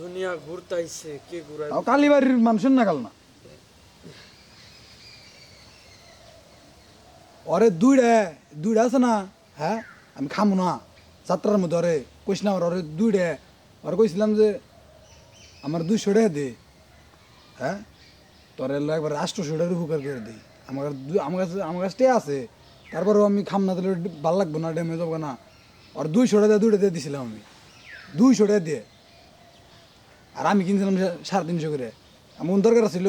দুনিয়া ঘুরতাইছে, কে ঘুরাই কালীবাড়ির মানুষের নাগাল না ওরে দুইটা দুইটা আছে না? হ্যাঁ? আমি খামু না। যাত্রার মধ্যে ওরে কইস না ওরে দুইটা ওরে কইছিলাম যে, আমার দুইশো টাকা দে। হ্যাঁ? তোর একবার আটশোশো টাকা উপকার করে দিই। আমার আমার কাছে আমার কাছে আছে। তারপরেও আমি খাম না দিলে ভালো লাগবো না ড্যামেজ হবে না। আর দুইশো টাকা দুইটা দিয়ে দিছিলাম আমি। দুইশো টাকা দিয়ে। আর আমি কিনছিলাম সাড়ে তিনশো করে। এমন দরকার ছিল।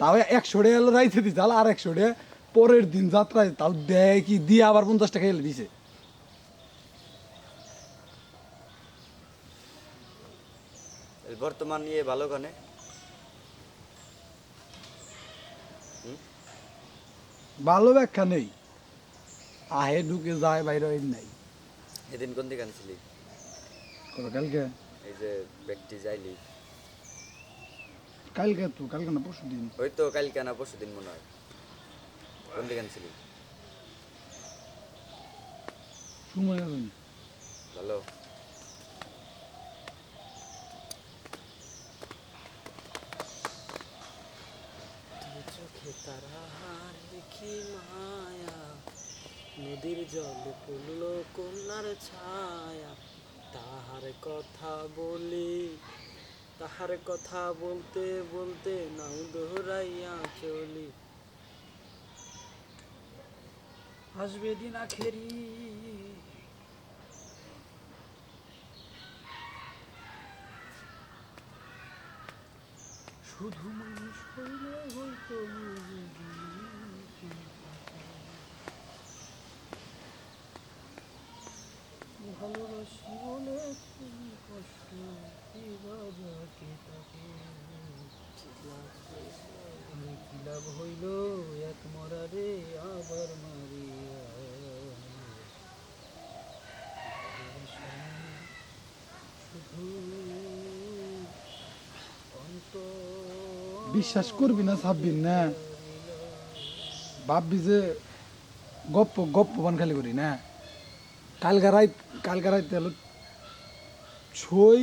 তাও একশো টাকা এলো রাইতে দিচ্ছে আর একশো টাকা পরের দিন যাত্রায় তাও দেয় কি? দিয়ে আবার পঞ্চাশ টাকা এলে দিছে। বর্তমান নিয়ে ভালো গানে ভালো ব্যাখ্যা নেই। আহে ঢুকে যায় বাইরে নাই। এদিন কোন দিকে আনছিলি? কবে? কালকে? এই যে ব্যক্তি যাইলি। কালকে তো কালকে না পরশু দিন? ওই তো কালকে না পরশু দিন মনে হয়। কোন দিকে আনছিলি? সময় হবে। ভালো। চোখে তারা হার দেখি মায়া। নদীর জল পড়ল কন্যার ছায়া, তাহার কথা বলি। তাহার কথা বলতে বলতে নাও দোহরাইয়া চলি। আসবে দিন আখেরি। শুধু মানুষ হইলে হইতো ভালোবাসি বলে তুমি কষ্ট কি বাজাকে তাকে কি লাভ হইল এক মরারে আবার মারিয়া বিশ্বাস করবি না ছাব্বিন না? ভাববি যে গপ্প গপ্প বান খালি করি, না? কালকা রাত কালকা তেল ছই